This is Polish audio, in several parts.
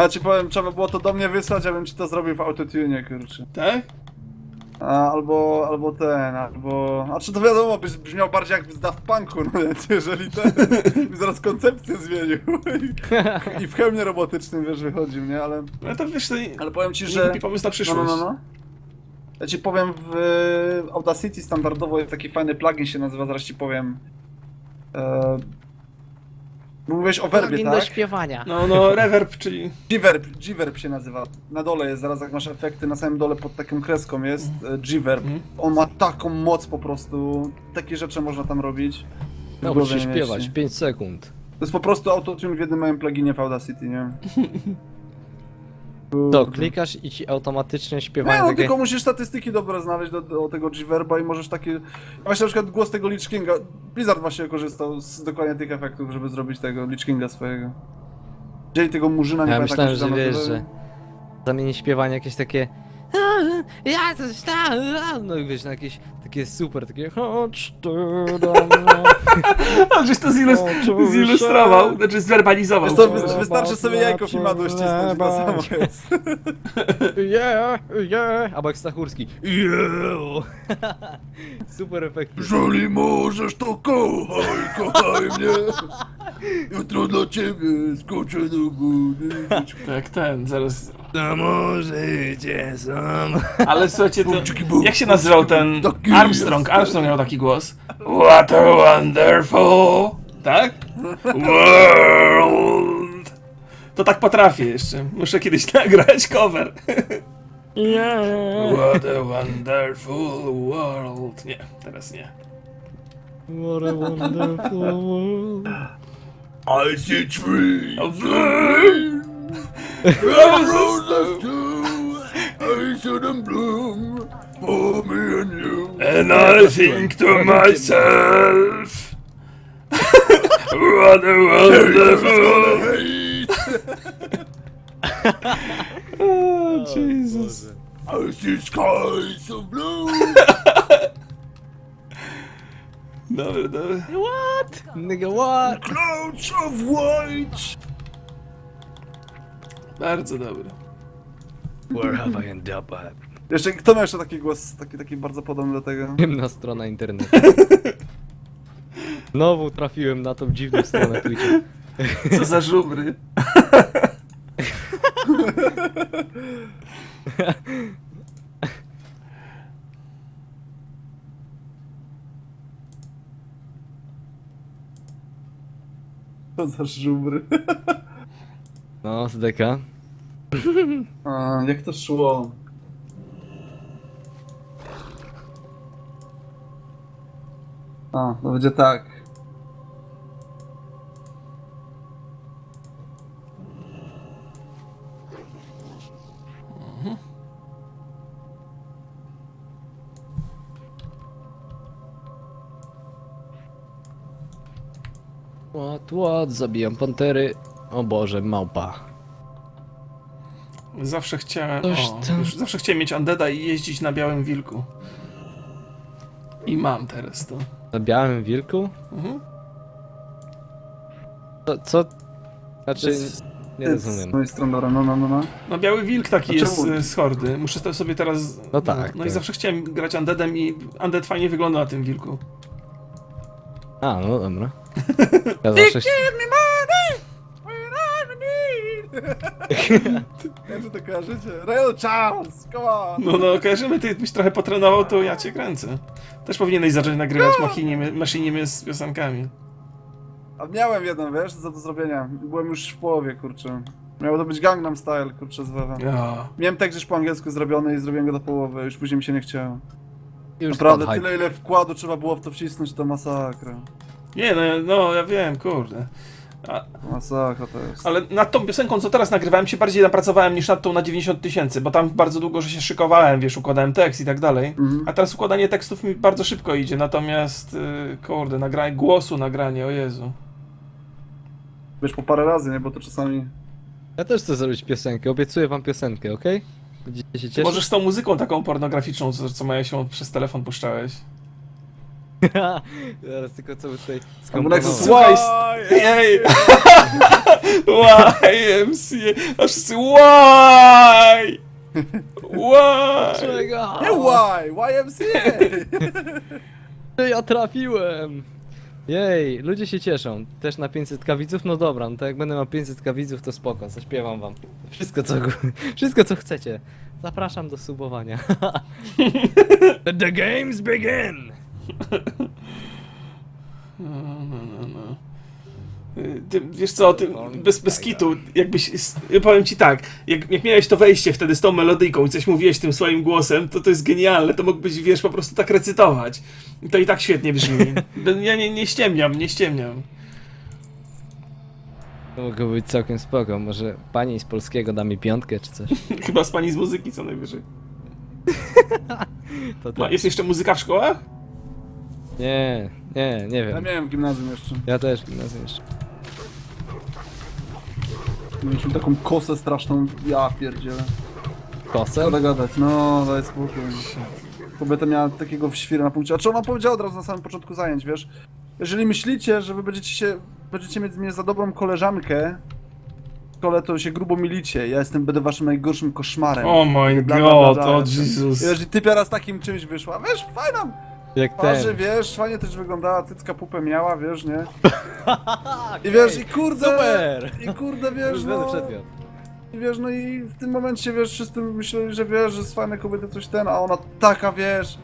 Ja ci powiem, trzeba było to do mnie wysłać, ja bym ci to zrobił w autotune, kurczę. Tak? A, albo, albo ten, albo... A czy to wiadomo, byś brzmiał bardziej jak z Daft Punku, no nie, jeżeli ten... zaraz koncepcję zmienił. I, I w hełmie robotycznym, wiesz, wychodził, nie, ale... No to wiesz, to nie, Ale powiem ci, nie że... głupi pomysł na No, przyszłość. no, no, no. Ja ci powiem, w Audacity standardowo jest taki fajny plugin, się nazywa, zaraz ci powiem. E... Mówiłeś o werbie, Plugin do tak? śpiewania. No, no, reverb, czyli... G-Verb, G-Verb się nazywa. Na dole jest, zaraz jak masz efekty, na samym dole pod taką kreską jest e, G-Verb. Mhm. On ma taką moc po prostu, takie rzeczy można tam robić. W Naucz głowie się nie śpiewać, mieści. 5 sekund. To jest po prostu autotune w jednym małym pluginie w Audacity, nie? To, klikasz i ci automatycznie Nie, śpiewają no takie... tylko musisz statystyki dobre znaleźć do, do tego G-Verba i możesz takie... Właśnie na przykład głos tego Lich Kinga, Blizzard właśnie korzystał z dokładnie tych efektów, żeby zrobić tego Lich Kinga swojego. Wzięli tego murzyna, nie Ja pamiętam myślałem, jak że wiesz, nazywa. że zamieni śpiewanie jakieś takie... Ja coś tam... No i wiesz, na jakieś takie super, takie... Chodź tu do mnie. Żeś to zilus Oczywiście. zilustrował, znaczy zwerbalizował. To- wy- wystarczy sobie jajko Fimadu ścisnąć i to samo jest. Yeah, yeah. Albo jak Stachurski. Yeah. Super efekty. Jeżeli możesz, to kochaj, kochaj mnie. Jutro dla ciebie skoczę do góry. Tak, ten, zaraz... To możecie sam. Ale słuchajcie, to, jak się nazywał ten Armstrong? Armstrong miał taki głos. What a wonderful... Tak? World. To tak potrafię jeszcze. Muszę kiedyś nagrać cover. Yeah. What a wonderful world. Nie, teraz nie. What a wonderful world. I see trees. Roses too. I them bloom for me and you. And I think to myself, what a wonderful. Oh, Jesus. I see skies of blue. Dobra, dobra. What? Nigga, what? Clouds of white. Bardzo dobre. Where have I ended up at? Jeszcze, kto ma jeszcze taki głos, taki, taki bardzo podobny do tego? Ciemna strona internetu. Znowu trafiłem na tą dziwną stronę Twitcha. Co za żubry. To za żubry. No, z deka. A, jak to szło? A, to będzie tak. What, what? Zabijam pantery. O Boże, małpa. Zawsze chciałem. O, tam. już zawsze chciałem mieć Undeada i jeździć na białym wilku. I mam teraz to. Na białym wilku? Mhm. Co? co? Znaczy, jest- nie Z rozumiem. mojej strony, no, no, no, no. No biały wilk taki jest y, z hordy. Muszę to sobie teraz. No tak, No i tak. zawsze chciałem grać Undeadem i Undead fajnie wygląda na tym wilku. A, no dobra. Ja zawsze... Jak to kojarzycie? Real Charles, come on! No no, kojarzymy, ty byś trochę potrenował, to ja cię kręcę. Też powinieneś zacząć nagrywać machinimy, maszynimy z piosenkami. A miałem jeden, wiesz, za do zrobienia. Byłem już w połowie, kurczę. Miało to być Gangnam Style, kurczę, z Wewe. Ja. Miałem tekst już po angielsku zrobiony i zrobiłem go do połowy, już później mi się nie chciało. Już Naprawdę, spadł tyle ile wkładu trzeba było w to wcisnąć, to masakra. Nie, no, ja- no ja wiem, kurde. A, Masakra to jest. ale nad tą piosenką, co teraz nagrywałem, się bardziej napracowałem niż nad tą na 90 tysięcy, bo tam bardzo długo, że się szykowałem, wiesz, układałem tekst i tak dalej. Mhm. A teraz układanie tekstów mi bardzo szybko idzie, natomiast, y, kurde, nagranie głosu, nagranie, o Jezu. Wiesz, po parę razy, nie? Bo to czasami... Ja też chcę zrobić piosenkę, obiecuję wam piosenkę, okej? Będziecie się cieszyć? możesz z tą muzyką taką pornograficzną, co, co moja się przez telefon puszczałeś. Teraz tylko co by tutaj Albo Nexus skomponować. Słuchaj, Jej! YMCA! A wszyscy why? Why? Czego? Nie why, YMCA! Ja trafiłem! Jej, ludzie się cieszą. Też na 500 widzów? No dobra, no to jak będę miał 500 widzów, to spoko, zaśpiewam wam. Wszystko co, wszystko co chcecie. Zapraszam do subowania. The games begin! Ty, wiesz co, ty, bez, bez kitu, jakbyś, ja powiem ci tak, jak, jak miałeś to wejście wtedy z tą melodyjką i coś mówiłeś tym swoim głosem, to to jest genialne, to mógłbyś, wiesz, po prostu tak recytować. I to i tak świetnie brzmi. Ja nie, nie ściemniam, nie ściemniam. To mogło być całkiem spoko, może pani z polskiego da mi piątkę czy coś. Chyba z pani z muzyki co najwyżej. To Ma, tak. jest jeszcze muzyka w szkołach? Nie, nie, nie Ja wiem. miałem w gimnazjum jeszcze. Ja też gimnazjum jeszcze. Mieliśmy taką kosę straszną, ja pierdzielę. Kosę? Co gadać, no daj spokój. Kobieta miała takiego świra na punkcie. A czy ona powiedziała od razu na samym początku zajęć, wiesz? Jeżeli myślicie, że wy będziecie się, będziecie mieć mnie za dobrą koleżankę w szkole, to się grubo milicie. Ja jestem, będę waszym najgorszym koszmarem. Oh my Bla, bla, bla, god, bla. o Jesus. I Wiesz, i typia raz takim czymś wyszła, wiesz, fajna Jak twarzy, ten. wiesz, fajnie też wyglądała, cycka pupę miała, wiesz, nie? I wiesz, i kurde, Super! i kurde, wiesz, no, przedmiot. i wiesz, no i w tym momencie, wiesz, wszyscy myśleli, że wiesz, że z fajne kobiety coś ten, a ona taka, wiesz,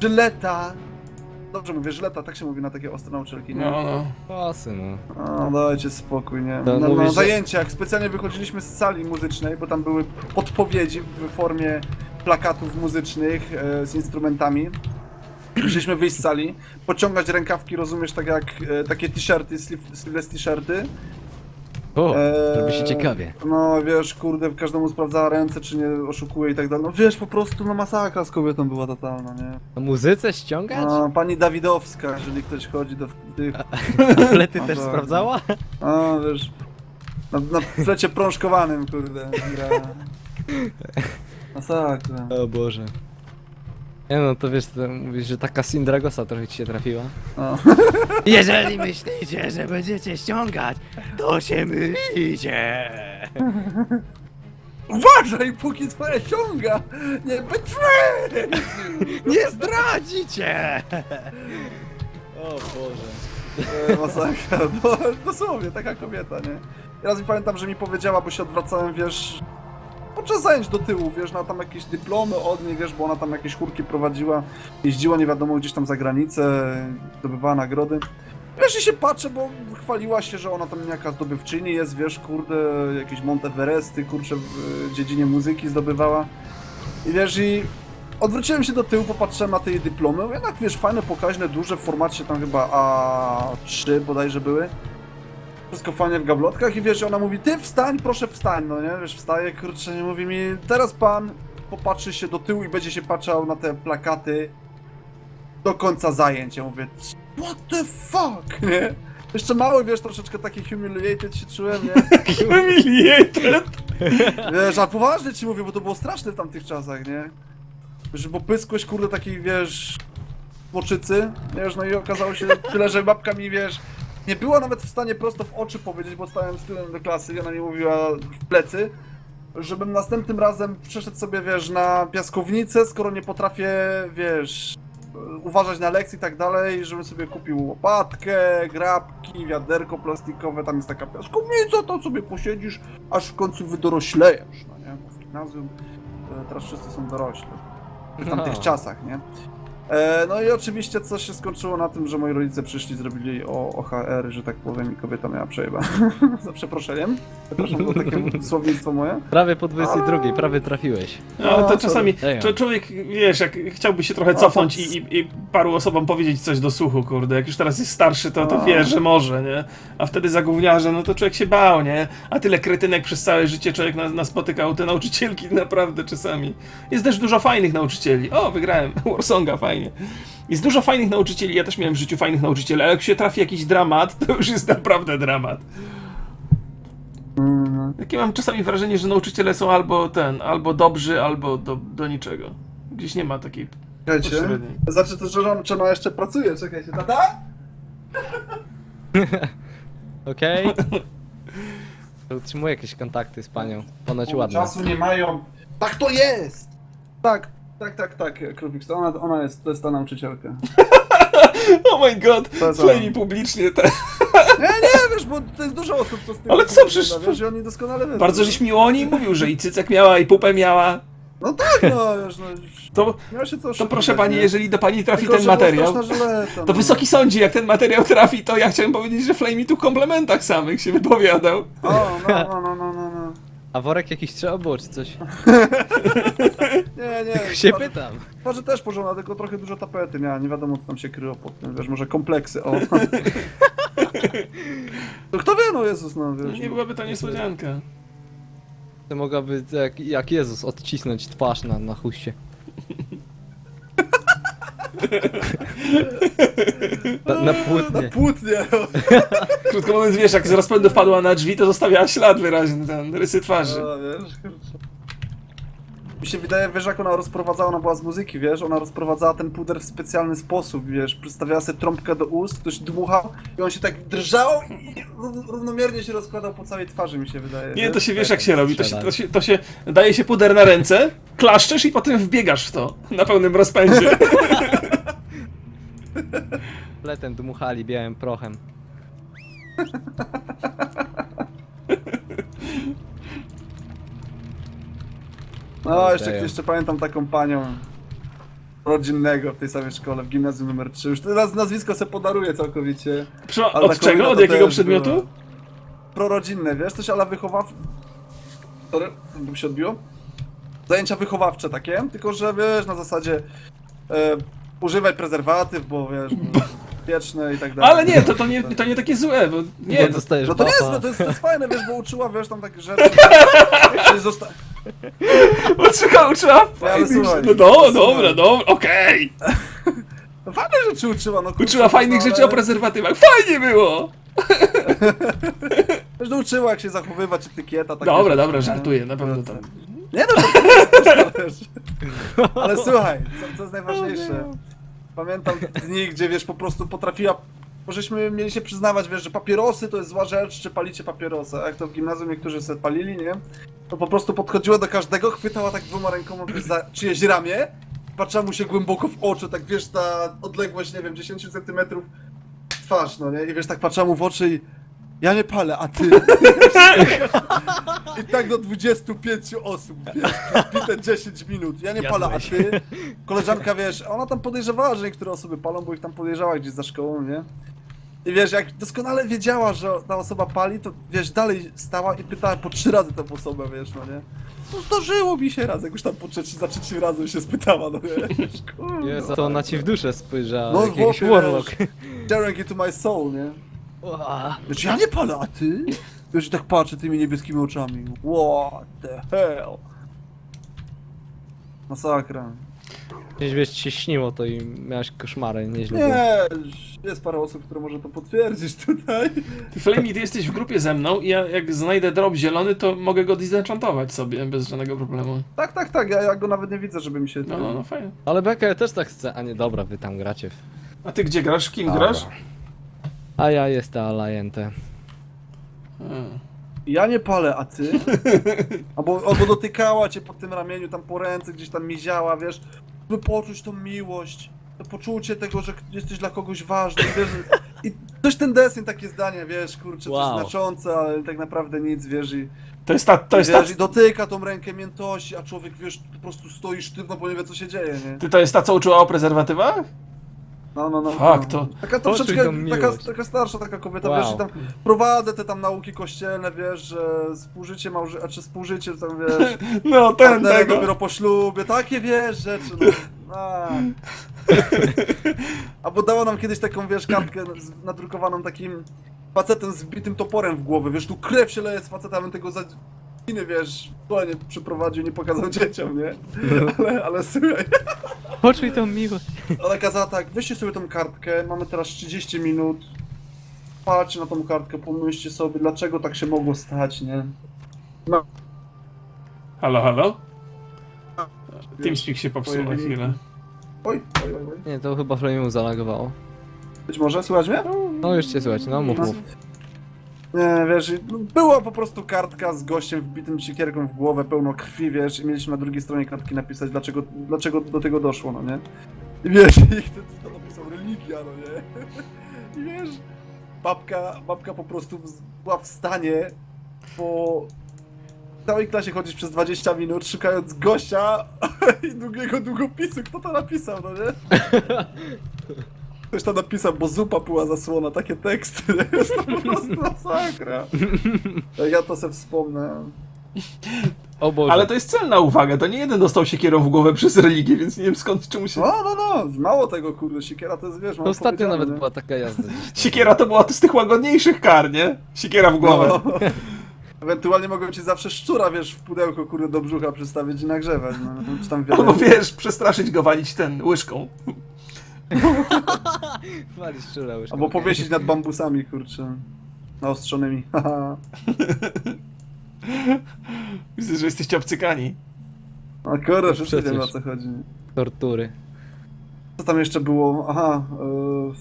żyleta. Dobrze mówię, żyleta, tak się mówi na takie ostre nauczycielki, nie? No, no. Kosy, no. O, dajcie spokój, nie? To Na, mówisz, na że- zajęciach specjalnie wychodziliśmy z sali muzycznej, bo tam były podpowiedzi w formie plakatów muzycznych e, z instrumentami. Musieliśmy wyjść z sali, pociągać rękawki, rozumiesz, tak jak e, takie t-shirty, sleeve- sleeveless t-shirty. O, Eee, robi się ciekawie. No wiesz, kurde, każdemu sprawdzała ręce, czy nie oszukuje i tak dalej. No wiesz, po prostu no masakra z kobietą była totalna, nie? Na muzyce ściągać? A, pani Dawidowska, jeżeli ktoś chodzi do tych... Ale ty A, też tak. sprawdzała? A, wiesz... Na, na flecie prążkowanym, kurde, gra. Masakra. O Boże. Nie no, to wiesz, to mówisz, że taka Sindragosa trochę ci się trafiła. O. Jeżeli myślicie, że będziecie ściągać, to się mylicie. Uważaj, póki twoja ciąga! Nie betray! Nie zdradzicie! O Boże. E, Masakra, no, dosłownie, taka kobieta, nie? Raz mi pamiętam, że mi powiedziała, bo się odwracałem, wiesz, podczas zajęć do tyłu, wiesz, na tam jakieś dyplomy od niej, wiesz, bo ona tam jakieś chórki prowadziła, jeździła nie wiadomo gdzieś tam za granicę, zdobywała nagrody. Wiesz, i się patrzę, bo chwaliła się, że ona tam jaka zdobywczyni jest, wiesz, kurde, jakieś Monteveresty, kurczę, w dziedzinie muzyki zdobywała. I wiesz, i odwróciłem się do tyłu, popatrzyłem na te jej dyplomy, jednak wiesz, fajne, pokaźne, duże, w formacie tam chyba A3 bodajże były. Wszystko fajnie w gablotkach i wiesz, ona mówi, ty wstań, proszę wstań, no nie, wiesz, wstaje, kurczę, nie mówi mi, teraz pan popatrzy się do tyłu i będzie się patrzał na te plakaty do końca zajęć. Ja mówię, what the fuck, nie? Jeszcze mały, wiesz, troszeczkę taki humiliated się czułem, nie? Humiliated. Wiesz, a poważnie ci mówię, bo to było straszne w tamtych czasach, nie? Wiesz, bo pyskłeś, kurde, takiej, wiesz, moczycy, wiesz, no i okazało się tyle, że babka mi, wiesz, nie była nawet w stanie prosto w oczy powiedzieć, bo stałem z tyłem do klasy i ona mi mówiła w plecy, żebym następnym razem przeszedł sobie, wiesz, na piaskownicę, skoro nie potrafię, wiesz, uważać na lekcje i tak dalej, żebym sobie kupił łopatkę, grabki, wiaderko plastikowe, tam jest taka piaskownica, tam sobie posiedzisz, aż w końcu wydoroślejesz, no nie? W gimnazjum e, teraz wszyscy są dorośli. W tamtych No. czasach, nie? E, no i oczywiście coś się skończyło na tym, że moi rodzice przyszli, zrobili o OHR, że tak powiem, i kobieta miała przejeba. Za przeproszeniem. Przepraszam za takie słownictwo moje. Prawie po 22, prawie trafiłeś. No, to No, czasami czo- człowiek, wiesz, jak chciałby się trochę cofnąć to- i, i, i paru osobom powiedzieć coś do słuchu, kurde, jak już teraz jest starszy, to, to wie, że może, nie? A wtedy za gówniarza, no to człowiek się bał, nie? A tyle kretynek przez całe życie człowiek nas, nas spotykał, te nauczycielki naprawdę czasami. Jest też dużo fajnych nauczycieli. O, wygrałem Warsonga, fajnie. Jest dużo fajnych nauczycieli, ja też miałem w życiu fajnych nauczycieli, ale jak się trafi jakiś dramat, to już jest naprawdę dramat. Takie mam czasami wrażenie, że nauczyciele są albo ten, albo dobrzy, albo do, do niczego. Gdzieś nie ma takiej Czekajcie. Pośredniej. Znaczy to, że on, czy ona jeszcze pracuje, czekajcie. Tata? Okej? To Utrzymuję jakieś kontakty z panią. Ponoć ładne. Czasu nie mają. Tak to jest! Tak, tak, tak, tak, Krupik, to ona, ona jest, to jest ta nauczycielka. Oh my god, To play mi publicznie te. Nie, nie, wiesz, bo to jest dużo osób, co z tym Ale co, przecież- Wiesz, i oni doskonale wiedzą. Bardzo żeś miło o niej mówił, że i cycek miała, i pupę miała. No tak, no, wiesz, no. To, się co to oszukiwać, proszę pani, nie? jeżeli do pani trafi Tylko, ten że była materiał, straszna żyleta, to no. wysoki sądzi, jak ten materiał trafi, to ja chciałem powiedzieć, że Flame tu w komplementach samych się wypowiadał. O, no, no, no, no, no, no. A worek jakiś trzeba było, czy coś? Nie, nie. się twarzy- pytam. Twarzy też porządna, tylko trochę dużo tapety miała, nie wiadomo co tam się kryło pod tym, wiesz, może kompleksy, o. To kto wie, no Jezus, no, wiesz. Nie byłaby to niespodzianka. To mogłaby jak, jak Jezus odcisnąć twarz na, na chuście. na, na płótnie. Płótnie, no. Krótko mówiąc, wiesz, jak z rozpędu wpadła na drzwi, to zostawiała ślad wyraźny, ten rysy twarzy. No, wiesz, kurczę. Mi się wydaje, wiesz, jak ona rozprowadzała, ona była z muzyki, wiesz, ona rozprowadzała ten puder w specjalny sposób, wiesz, przystawiała sobie trąbkę do ust, ktoś dmuchał i on się tak drżał i ró- równomiernie się rozkładał po całej twarzy, mi się wydaje. Nie, wiesz? to się wiesz jak się robi, to się, Strzelanie. to, się, to się daje się puder na ręce, klaszczesz i potem wbiegasz w to na pełnym rozpędzie. Letem dmuchali białym prochem. No, jeszcze, jeszcze pamiętam taką panią rodzinnego w tej samej szkole, w gimnazjum numer 3. Już teraz nazwisko se podaruję całkowicie. Prze- Ale od taką czego? Od jakiego przedmiotu? było. Prorodzinne, wiesz, coś ale wychowaw... Sorry, bym się odbiło. Zajęcia wychowawcze takie, tylko że wiesz, na zasadzie e, używaj prezerwatyw, bo wiesz, bo wieczne i tak dalej. Ale nie, to, to, nie, to nie takie złe, bo nie, Bo to, dostajesz No to nie jest, no to jest, to jest fajne, wiesz, bo uczyła, wiesz, tam takie rzeczy. zosta... uczyła, uczyła ale słuchaj, No do, słuchaj. dobra, dobra, okej. No fajne rzeczy uczyła, no kurczę, Uczyła fajnych no, rzeczy ale- o prezerwatywach, fajnie było! No uczyła jak się zachowywać, etykieta, takie Dobra, rzeczy, dobra, nie? żartuję, na pewno tam. Nie no, też. Ale słuchaj, co, co jest najważniejsze. Pamiętam dni, gdzie wiesz, po prostu potrafiła. Bo żeśmy mieli się przyznawać, wiesz, że papierosy to jest zła rzecz, czy palicie papierosa. Jak to w gimnazjum niektórzy sobie palili, nie? To po prostu podchodziła do każdego, chwytała tak dwoma rękoma za czyjeś ramię, patrzyła mu się głęboko w oczy, tak wiesz, ta odległość, nie wiem, 10 centymetrów twarz, no nie? I wiesz, tak patrzyła mu w oczy i ja nie palę, a ty? I tak do 25 osób, wiesz, przez bite 10 minut. Ja nie palę, a ty? Koleżanka, wiesz, ona tam podejrzewała, że niektóre osoby palą, bo ich tam podejrzewała gdzieś za szkołą, nie? I wiesz, jak doskonale wiedziała, że ta osoba pali, to wiesz, dalej stała i pytała po trzy razy tę osobę, wiesz, no nie? No zdarzyło mi się raz, jak już tam po trzeci, za trzecim razem się spytała, no wiesz, kurwa. Jezu, to ona ci w duszę spojrzała, No, jak jakiś warlock. Staring into my soul, nie? Wiesz, ja nie palę, a ty? Wiesz, i tak patrzę tymi niebieskimi oczami. What the hell? Masakra. Gdzieś wiesz, ci się śniło to i miałeś koszmary, nieźle było. Nie, jest parę osób, które może to potwierdzić tutaj. Ty Flamey, ty jesteś w grupie ze mną i ja jak znajdę drop zielony, to mogę go disenchantować sobie bez żadnego problemu. Tak, tak, tak, ja, ja go nawet nie widzę, żeby mi się... No, no, no, fajnie. Ale Beka ja też tak chcę, a nie dobra, wy tam gracie. w- A ty gdzie grasz? Kim Dobra. grasz? A ja jestem Alliente. A. Ja nie palę, a ty? Albo, albo dotykała cię po tym ramieniu, tam po ręce, gdzieś tam miziała, wiesz? By poczuć tą miłość, to poczucie tego, że jesteś dla kogoś ważny, wiesz? I coś ten deseń, takie zdanie, wiesz, kurczę, Wow. coś znaczące, ale tak naprawdę nic, wiesz, i... To jest ta, to jest ta, wiesz, i dotyka tą rękę miętości, a człowiek, wiesz, po prostu stoi sztywno, bo nie wie, co się dzieje, nie? ty to jest ta, co uczyła o prezerwatywach? No, no, no. Fuck, to- Taka Poczuj troszeczkę, tą taka, miłość. taka starsza taka kobieta, Wow. wiesz, i tam prowadzę te tam nauki kościelne, wiesz, że współżycie małże... a czy współżycie, tam, wiesz, No, ten partnerem tego. dopiero po ślubie, takie, wiesz, rzeczy, no. A. Albo dała nam kiedyś taką, wiesz, kartkę z- nadrukowaną takim facetem z wbitym toporem w głowę, wiesz, tu krew się leje z faceta, bym tego za... Inny, wiesz, to nie przyprowadził, nie pokazał dzieciom, nie? Ale, ale słuchaj, Poczuj tą miłość. ona kazała tak, weźcie sobie tą kartkę, mamy teraz 30 minut, patrzcie na tą kartkę, pomyślcie sobie, dlaczego tak się mogło stać, nie? No, Halo, halo? Teamspeak się popsuł na chwilę. Oj, oj, oj, oj. Nie, to chyba Flameu zalagowało. Być może, słychać mnie? No już cię słychać, no mów, mów. Nie, wiesz, była po prostu kartka z gościem wbitym siekierką w głowę, pełno krwi, wiesz, i mieliśmy na drugiej stronie kartki napisać, dlaczego, dlaczego do tego doszło, no nie? I wiesz, i wtedy to napisał religia, no nie? I wiesz, babka, babka po prostu była w stanie po całej klasie chodzić przez 20 minut, szukając gościa i długiego długopisu, kto to napisał, no nie? Ktoś tam napisał, bo zupa była zasłona, takie teksty, jest to po prostu masakra. Ja to sobie wspomnę. O Boże. Ale to jest celna uwaga, to nie jeden dostał siekierą w głowę przez religię, więc nie wiem skąd czemu się... No, no, no, mało tego, kurde, siekiera to jest, wiesz, mam To ostatnio nawet była taka jazda. Siekiera to była z tych łagodniejszych kar, nie? Siekiera w głowę. No. Ewentualnie mogą ci zawsze szczura, wiesz, w pudełko, kurde, do brzucha przystawić i nagrzewać, no, czy tam wiele... Albo wiesz, przestraszyć go, walić ten łyżką. Walisz szczura łyżką. Albo powiesić nad bambusami, kurczę, naostrzonymi, haha. Widzę, że jesteście obcykani. A kurde, wszyscy Przecież. wiemy o co chodzi. Tortury. Co tam jeszcze było? Aha, yy,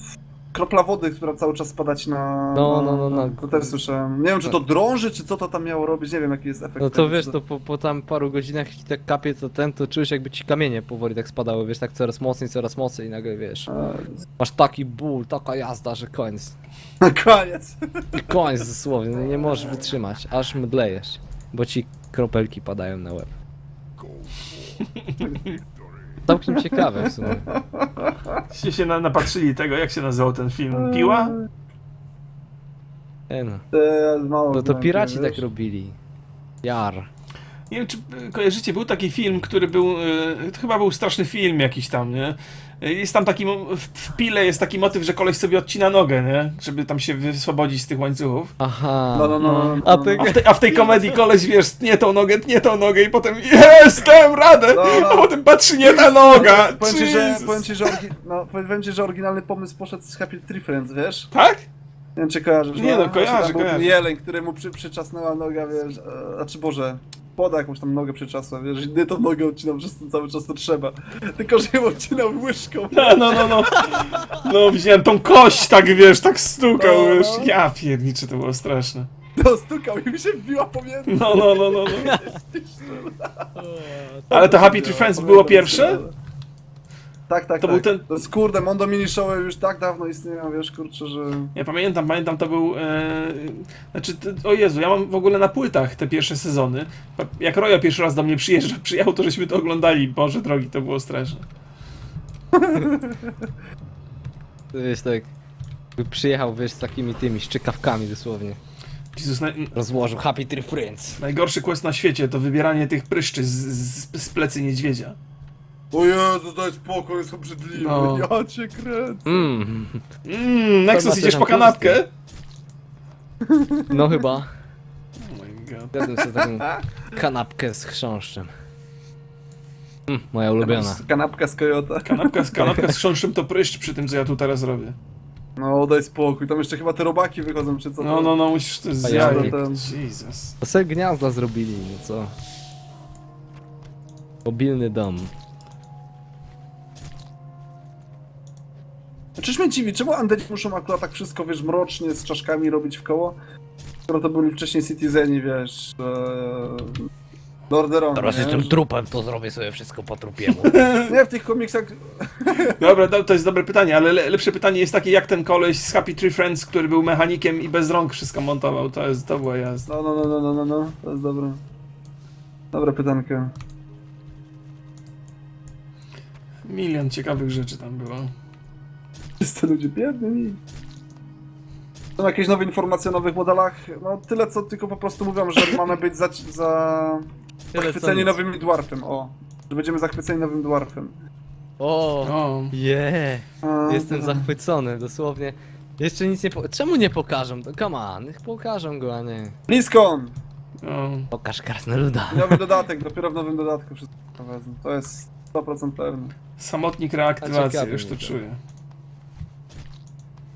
kropla wody, która cały czas spadać na... No, no, no, no. To też słyszałem. Nie wiem, czy to drąży, czy co to tam miało robić, nie wiem, jaki jest efekt. No to tego, wiesz, czy to po, po tam paru godzinach jak ci tak kapie, to ten, to czujesz jakby ci kamienie powoli tak spadały, wiesz, tak coraz mocniej, coraz mocniej i nagle, wiesz, A, masz taki ból, taka jazda, że koniec. Na koniec. Koniec dosłownie, no nie możesz wytrzymać, aż mdlejesz, bo ci kropelki padają na łeb. Całkiem ciekawe w sumie. Ci się na, napatrzyli tego, jak się nazywał ten film? Piła? E no. E, mało No to piraci wiesz. tak robili. Jar. Nie wiem, czy y, kojarzycie, był taki film, który był, y, to chyba był straszny film jakiś tam, nie? Jest tam taki, w, pile jest taki motyw, że koleś sobie odcina nogę, nie? Żeby tam się wyswobodzić z tych łańcuchów. Aha. No, no, no. no, A no. ty- A w, te, a w tej komedii koleś, wiesz, tnie tą nogę, tnie tą nogę i potem jestem, radę! No, no. A potem patrzy, nie ta noga! Powiem ci, że, powiem, ci, że orgi... no, powiem ci, że oryginalny pomysł poszedł z Happy Tree Friends, wiesz? Tak? Nie wiem, czy kojarzysz. Nie, no, kojarzę, Tam był kojarzę. jeleń, któremu przy, przyczasnęła noga, wiesz, e, a czy Boże, poda jakąś tam nogę przyczasła, wiesz, nie tą nogę odcinał przez ten cały czas, to trzeba. Tylko, że ją odcinał łyżką. No, no, no, no. No, widziałem tą kość, tak wiesz, tak stukał, No, wiesz. no. Ja pierniczę, to było straszne. No, stukał i mi się wbiła pomiędzy. No, no, no, no. no. Ale to Happy Tree Friends było pierwsze? Tak, tak, To tak. był ten- To jest, kurde, Mondo Mini Show już tak dawno istnieją, wiesz, kurczę, że... Ja pamiętam, pamiętam, to był. E, znaczy, to, o Jezu, ja mam w ogóle na płytach te pierwsze sezony. Pa- Jak Rojo pierwszy raz do mnie przyjeżdża, przyjechał, to żeśmy to oglądali. Boże drogi, to było straszne. To Wiesz, tak. by Przyjechał, wiesz, z takimi tymi szczykawkami dosłownie. Jezus, naj, Rozłożył Happy Tree Friends. najgorszy quest na świecie to wybieranie tych pryszczy z, z, z plecy niedźwiedzia. O Jezu, daj spokój, jest obrzydliwy, No. ja cię kręcę. Mmm. Mmm, Nexus, idziesz po kanapkę? No chyba. Oh my god. Jadłem sobie taką kanapkę z chrząszczem. Mm, moja ulubiona. Kanapka z Kojota. Kanapka, z- kanapka z chrząszczym to pryszcz przy tym, co ja tu teraz robię. No, daj spokój, tam jeszcze chyba te robaki wychodzą, czy co? No, no, no, musisz to zjadać. ten- Jesus. To sobie gniazda zrobili, no co? Mobilny dom. Czyż mnie dziwi, czemu Undead muszą akurat tak wszystko, wiesz, mrocznie, z czaszkami robić w koło? Skoro to byli wcześniej Citizeni, wiesz, ee, Lorderon, nie? trupem, to zrobię sobie wszystko po trupiemu. Nie, w tych komiksach... Dobra, do- to jest dobre pytanie, ale le, lepsze pytanie jest takie, jak ten koleś z Happy Tree Friends, który był mechanikiem i bez rąk wszystko montował, to jest, to była jazda. No, no, no, no, no, no, no, to jest dobre. Dobre pytanko. Milion ciekawych rzeczy tam było. Wszyscy ludzie biedni. Są jakieś nowe informacje o nowych modelach? No tyle, co tylko po prostu mówią, że mamy być za... za... Tyle, co zachwyceni nic. nowym dwarfem, o. Że będziemy zachwyceni nowym dwarfem. O, O, je, A, jestem zachwycony, dosłownie. Jeszcze nic nie po... Czemu nie pokażą? To come on, niech pokażą go, a nie. BlizzCon! o. Pokaż Krasnoluda. Nowy dodatek, dopiero w nowym dodatku wszystko prowadzą. To jest 100% pewne. Samotnik A reaktywacji, ciekawy już to mnie to. czuję.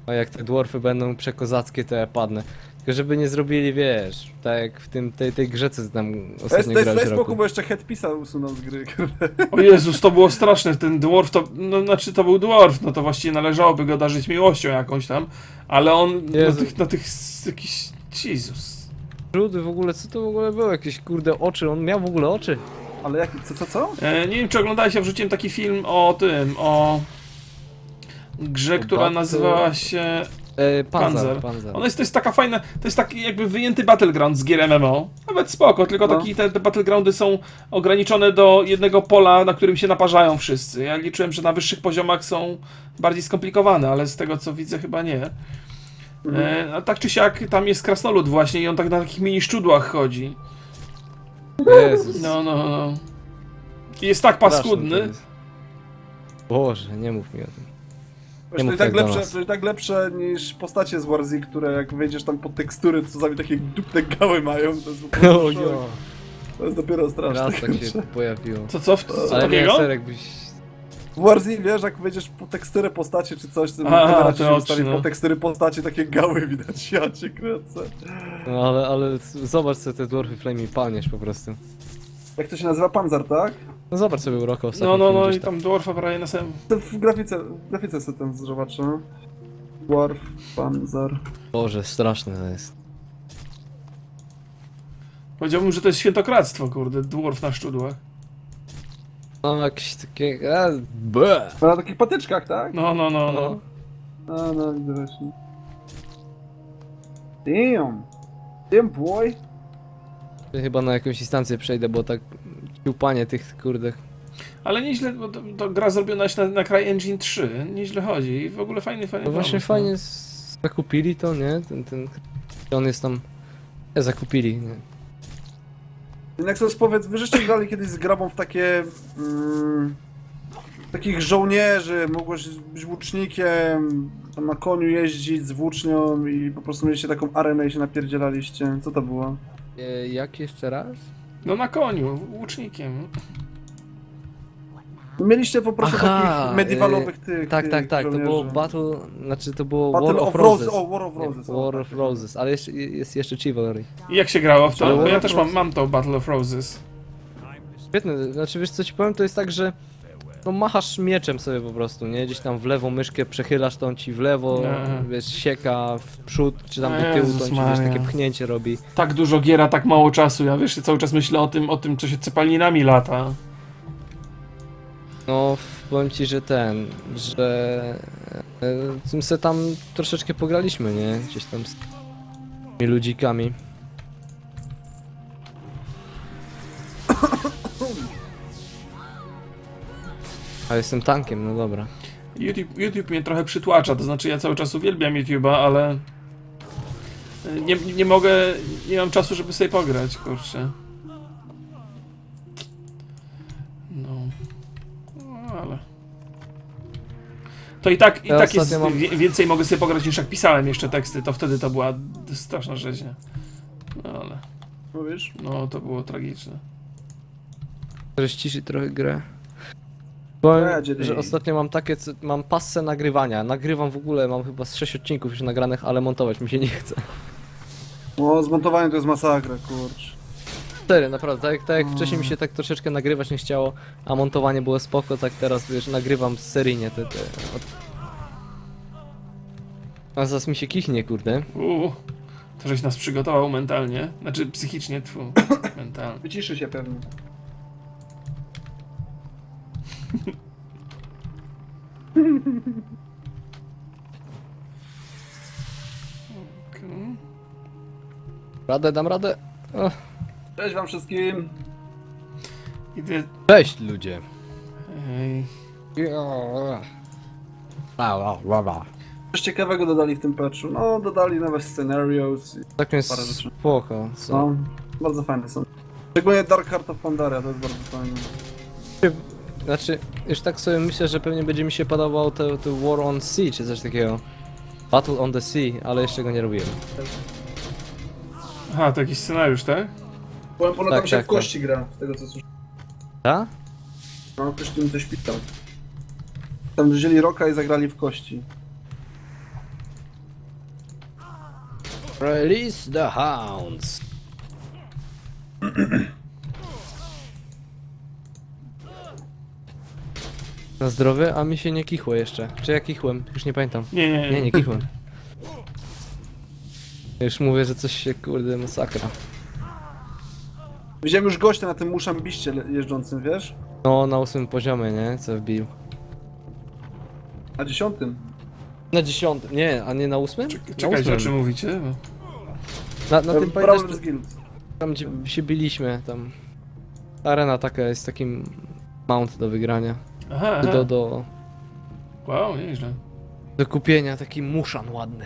A jak te dwarfy będą przekozackie, to ja padnę. Tylko żeby nie zrobili, wiesz, tak jak w tym, tej, tej grze, co tam jest, ostatnio jest, grałeś spoko, roku. bo jeszcze headpisa usunął z gry. kurde. O Jezus, to było straszne, ten dwarf to, no znaczy to był dwarf, no to właściwie należałoby go darzyć miłością jakąś tam, ale on na Jezu. tych, na tych, s- jakiś, Jezus. Rudy w ogóle, co to w ogóle było? Jakieś kurde oczy, on miał w ogóle oczy? Ale jak, co, co, co? E, nie wiem, czy oglądałeś, ja wrzuciłem taki film o tym, o grze, która Battle- nazywała się... E, panzer, Panzer. panzer. Ona jest, to jest taka fajna, to jest taki jakby wyjęty battleground z gier MMO. Nawet spoko, tylko No. taki, te, te battlegroundy są ograniczone do jednego pola, na którym się naparzają wszyscy. Ja liczyłem, że na wyższych poziomach są bardziej skomplikowane, ale z tego co widzę chyba nie. Mhm. E, a tak czy siak, tam jest krasnolud właśnie i on tak na takich mini szczudłach chodzi. Jezus. No, no, no. I jest tak paskudny. Boże, nie mów mi o tym. Wiesz, to, i tak tak lepsze, to i tak lepsze niż postacie z Warzy, które jak wejdziesz tam pod tekstury, to czasami takie dupne gały mają. To jest, po prostu O szok. jo, to jest dopiero straszne. raz tak się pojawiło. Co, co, co Ale nie, takiego? serek byś... W Warzy, wiesz, jak wejdziesz po teksturę postaci czy coś, to Aha, kamera się oczy, ustawi no. po tekstury postaci, takie gały widać, ja cię kręcę. No ale, ale zobacz sobie te dwarfy flame i palniesz po prostu. Jak to się nazywa? Panzer, tak? No zobacz sobie Uroko ostatnio. No, no, no i tam dwarfa prawie na samym... To w grafice, w grafice sobie ten zobaczę. Dwarf, Panzer. Boże, straszne to jest. Powiedziałbym, że to jest świętokradztwo, kurde, dwarf na szczudłach. No jakieś takie... A, bleh. A na takich patyczkach, tak? No, no, no, no. No. A, no widzę właśnie. Damn. Damn boy. Chyba na jakąś instancję przejdę, bo tak ciupanie tych kurde... Ale nieźle, bo to, to gra zrobiona jest na, na CryEngine 3, nieźle chodzi i w ogóle fajny, fajny No właśnie pomysł, fajnie z- zakupili to, nie? Ten, ten... On jest tam... Nie, zakupili, nie? Jak sobie powiedz, wy żeście grali kiedyś z grabą w takie... Mm, takich żołnierzy, mogłeś być łucznikiem, tam na koniu jeździć z włócznią i po prostu mieliście taką arenę i się napierdzielaliście. Co to było? E, jak jeszcze raz? No na koniu, łucznikiem. No Mieliście po prostu Aha, takich medievalowych tych Tak, tych tak, tak, to żołnierzy. było Battle... Znaczy to było Battle War of, of Roses. Roses. O, War of Roses. o, War of tak. Roses, ale jeszcze, jest jeszcze Chivalry. I jak się grało w to? Bo ja też mam, mam to Battle of Roses. Świetne, znaczy wiesz co ci powiem, to jest tak, że no machasz mieczem sobie po prostu, nie? Gdzieś tam w lewą myszkę przechylasz, on ci w lewo, Aha. wiesz, sieka w przód, czy tam do tyłu, Jezus on ci wiesz, Maria. takie pchnięcie robi. Tak dużo gier, a tak mało czasu. Ja wiesz, cały czas myślę o tym, o tym, co się cepalinami lata. No, powiem ci, że ten, że e, tym se tam troszeczkę pograliśmy, nie? Gdzieś tam z tymi ludzikami. A jestem tankiem, no dobra. YouTube, YouTube mnie trochę przytłacza, to znaczy ja cały czas uwielbiam YouTube'a, ale nie, nie mogę, nie mam czasu, żeby sobie pograć, kurczę. No, no ale... To i tak, i Ja tak jest, ostatnio mam- wie- więcej mogę sobie pograć niż jak pisałem jeszcze teksty, to wtedy to była straszna rzeźnia. No ale, Mówisz? no to było tragiczne. Może ściszy trochę grę. Powiem, że ostatnio mam takie, co- mam passę nagrywania. Nagrywam w ogóle, mam chyba z 6 odcinków już nagranych, ale montować mi się nie chce. No, zmontowanie to jest masakra, kurcz. Serio, naprawdę, tak, tak jak wcześniej mi się tak troszeczkę nagrywać nie chciało, a montowanie było spoko, tak teraz wiesz, nagrywam seryjnie te, te od... A zaraz mi się kichnie, kurde. Uuu, to żeś nas przygotował mentalnie, znaczy psychicznie, tfu, mentalnie. Wyciszy się pewnie. Okay. Radę, dam radę. O, Cześć wam wszystkim. Idę. Cześć ludzie. Ej. Coś ciekawego dodali w tym patchu. No, dodali nowe scenarios. i- Tak jest Parę rzeczy. spoko. Co? No, bardzo fajne są. Szczególnie Dark Heart of Pandaria, to jest bardzo fajne. Znaczy, już tak sobie myślę, że pewnie będzie mi się podobał to, to War on Sea, czy coś takiego. Battle on the Sea, ale jeszcze go nie robiłem. Aha, to jakiś scenariusz, tak? Powiem, ponoć Tak, tam się tak, w kości gra, z tego co słyszałem. Ta? No, ktoś tu mi coś pisał. Tam wzięli roka i zagrali w kości. Release the hounds. Na zdrowie, a mi się nie kichło jeszcze. Czy ja kichłem? Już nie pamiętam. Nie, nie, Nie, nie kichłem. Już mówię, że coś się kurde masakra. Widziałem już gościa na tym muszambiście le- jeżdżącym, wiesz? No, na ósmym poziomie, nie? Co wbił. Na dziesiątym. Na dziesiątym. Nie, a nie na ósmym? na Czekajcie, o ósmym. czym mówicie? Bo... Na, na tym pamiętasz, z guild. tam gdzie się biliśmy, tam. Arena taka jest takim mount do wygrania. Aha, aha. Do, do, Wow, nieźle. do kupienia, taki muszan ładny.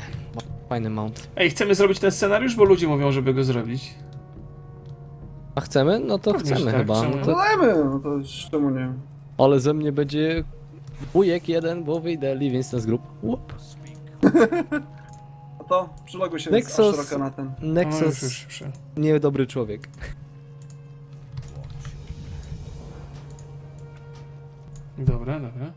Fajny mount. Ej, chcemy zrobić ten scenariusz, bo ludzie mówią, żeby go zrobić. A chcemy? No to Pewnie, że chcemy tak, chyba. chcemy. No to, dajmy, no to czemu nie? ale ze mnie będzie wujek jeden, bo wyjdę Livingston z grup. Łup. A to przyloguj się Nexus- z Ashroka na ten. No, już, Nexus, już, już. niedobry człowiek. Dobra, dobra.